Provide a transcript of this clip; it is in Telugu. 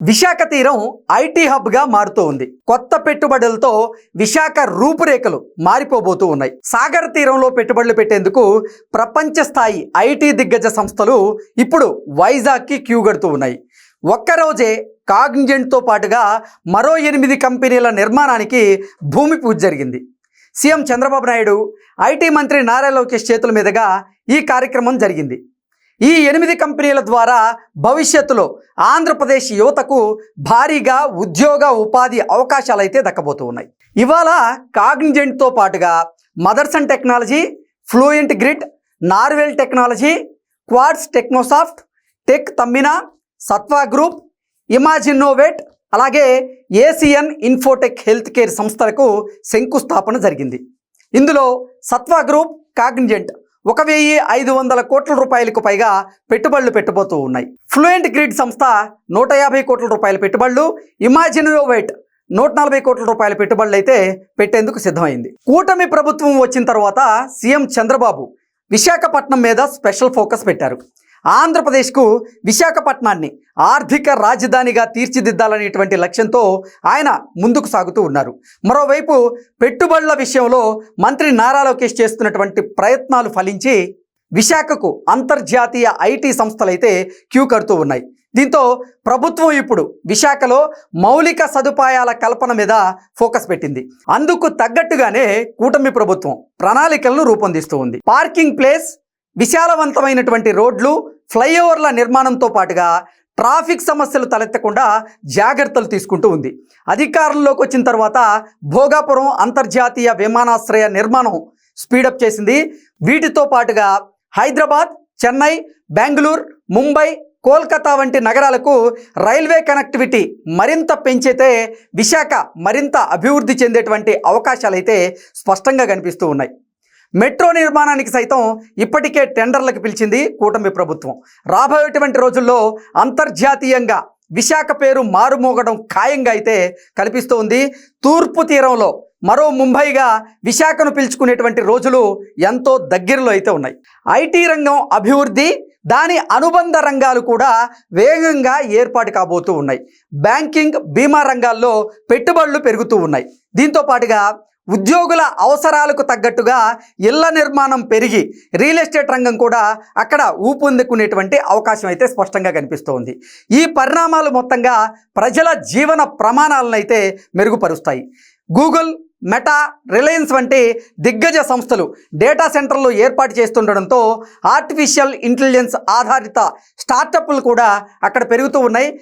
విశాఖ తీరం ఐటీ హబ్గా మారుతూ ఉంది. కొత్త పెట్టుబడులతో విశాఖ రూపురేఖలు మారిపోబోతూ ఉన్నాయి. సాగర్ తీరంలో పెట్టుబడులు పెట్టేందుకు ప్రపంచ స్థాయి ఐటీ దిగ్గజ సంస్థలు ఇప్పుడు వైజాగ్కి క్యూ కడుతూ ఉన్నాయి. ఒక్కరోజే కాగ్నిజెంట్తో పాటుగా మరో ఎనిమిది కంపెనీల నిర్మాణానికి భూమి పూజ జరిగింది. సీఎం చంద్రబాబు నాయుడు ఐటీ మంత్రి నారా లోకేష్ చేతుల మీదుగా ఈ కార్యక్రమం జరిగింది. ఈ ఎనిమిది కంపెనీల ద్వారా భవిష్యత్తులో ఆంధ్రప్రదేశ్ యువతకు భారీగా ఉద్యోగ ఉపాధి అవకాశాలు అయితే దక్కబోతూ ఉన్నాయి ఇవాళ కాగ్నిజెంట్తో పాటుగా Motherson technology fluent grid నార్వెల్ technology Quads Technosoft Tech Tammina Sattva group Imaginnovate అలాగే ఏసియన్ ఇన్ఫోటెక్ హెల్త్ కేర్ సంస్థలకు శంకుస్థాపన జరిగింది. ఇందులో సత్వా గ్రూప్ కాగ్నిజెంట్ ఒక వెయ్యి ఐదు వందల కోట్ల రూపాయలకు పైగా పెట్టుబడులు పెట్టబోతూ ఉన్నాయి. ఫ్లూయెంట్ గ్రిడ్ సంస్థ నూట యాభై కోట్ల రూపాయల పెట్టుబడులు ఇమాజినోవేట్ నూట నలభై కోట్ల రూపాయల పెట్టుబడులు అయితే పెట్టేందుకు సిద్ధమైంది. కూటమి ప్రభుత్వం వచ్చిన తర్వాత సీఎం చంద్రబాబు విశాఖపట్నం మీద స్పెషల్ ఫోకస్ పెట్టారు. ఆంధ్రప్రదేశ్కు విశాఖపట్నాన్ని ఆర్థిక రాజధానిగా తీర్చిదిద్దాలనేటువంటి లక్ష్యంతో ఆయన ముందుకు సాగుతూ ఉన్నారు. మరోవైపు పెట్టుబడుల విషయంలో మంత్రి నారా లోకేష్ చేస్తున్నటువంటి ప్రయత్నాలు ఫలించి విశాఖకు అంతర్జాతీయ ఐటీ సంస్థలైతే క్యూ కడుతూ ఉన్నాయి. దీంతో ప్రభుత్వం ఇప్పుడు విశాఖలో మౌలిక సదుపాయాల కల్పన మీద ఫోకస్ పెట్టింది. అందుకు తగ్గట్టుగానే కూటమి ప్రభుత్వం ప్రణాళికలను రూపొందిస్తూ ఉంది. పార్కింగ్ ప్లేస్ విశాలవంతమైనటువంటి రోడ్లు ఫ్లైఓవర్ల నిర్మాణంతో పాటుగా ట్రాఫిక్ సమస్యలు తలెత్తకుండా జాగ్రత్తలు తీసుకుంటూ ఉంది. అధికారంలోకి వచ్చిన తర్వాత భోగాపురం అంతర్జాతీయ విమానాశ్రయ నిర్మాణం స్పీడప్ చేసింది. వీటితో పాటుగా హైదరాబాద్ చెన్నై బెంగళూరు ముంబై కోల్కతా వంటి నగరాలకు రైల్వే కనెక్టివిటీ మరింత పెంచితే విశాఖ మరింత అభివృద్ధి చెందేటువంటి అవకాశాలైతే స్పష్టంగా కనిపిస్తూ ఉన్నాయి. మెట్రో నిర్మాణానికి సైతం ఇప్పటికే టెండర్లకు పిలిచింది కూటమి ప్రభుత్వం. రాబోయేటువంటి రోజుల్లో అంతర్జాతీయంగా విశాఖ పేరు మారుమోగడం ఖాయంగా అయితే కనిపిస్తూ ఉంది. తూర్పు తీరంలో మరో ముంబైగా విశాఖను పిలుచుకునేటువంటి రోజులు ఎంతో దగ్గరలో అయితే ఉన్నాయి. ఐటీ రంగం అభివృద్ధి దాని అనుబంధ రంగాలు కూడా వేగంగా ఏర్పాటు కాబోతూ ఉన్నాయి. బ్యాంకింగ్ బీమా రంగాల్లో పెట్టుబడులు పెరుగుతూ ఉన్నాయి. దీంతో పాటుగా ఉద్యోగుల అవసరాలకు తగ్గట్టుగా ఇళ్ళ నిర్మాణం పెరిగి రియల్ ఎస్టేట్ రంగం కూడా అక్కడ ఊపందుకునేటువంటి అవకాశం అయితే స్పష్టంగా కనిపిస్తోంది. ఈ పరిణామాలు మొత్తంగా ప్రజల జీవన ప్రమాణాలను అయితే మెరుగుపరుస్తాయి. గూగుల్ మెటా రిలయన్స్ వంటి దిగ్గజ సంస్థలు డేటా సెంటర్లు ఏర్పాటు చేస్తుండడంతో ఆర్టిఫిషియల్ ఇంటెలిజెన్స్ ఆధారిత స్టార్టప్లు కూడా అక్కడ పెరుగుతూ ఉన్నాయి.